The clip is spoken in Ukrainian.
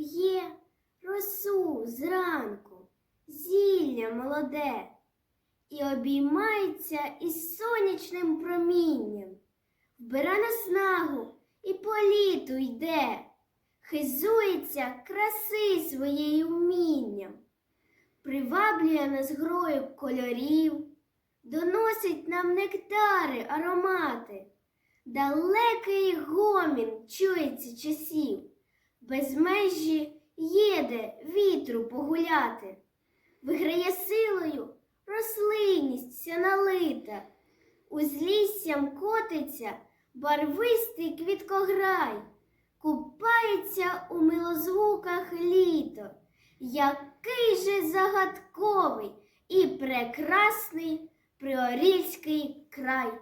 п'є росу зранку, зілля молоде, і обіймається із сонячним промінням, вбира наснагу і по літу йде, хизується краси своєю вмінням, приваблює нас грою кольорів, доносить нам нектари, аромати, далекий гомін чується часів, без межі їде вітру погуляти, виграє силою рослинність вся налита, узліссям котиться барвистий квіткограй, купається у милозвуках літо, який же загадковий і прекрасний приорільський край.